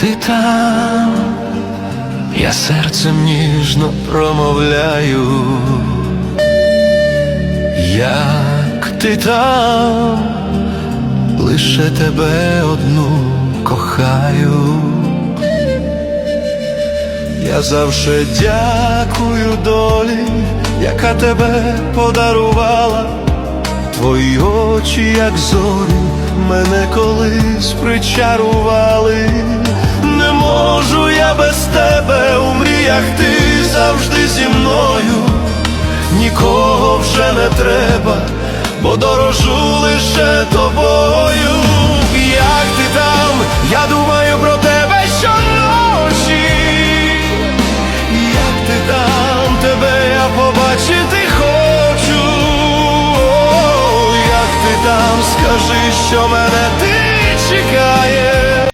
ти там, я серцем ніжно промовляю, як ти там, лише тебе одну кохаю. Я завше дякую долі, яка тебе подарувала. Твої очі, як зорі, мене колись причарували. Без тебе у мріях, ти завжди зі мною. Нікого вже не треба, бо дорожу лише тобою. Як ти там, я думаю про тебе щоночі. Як ти там, тебе я побачити хочу. О, Як ти там, скажи, що мене ти.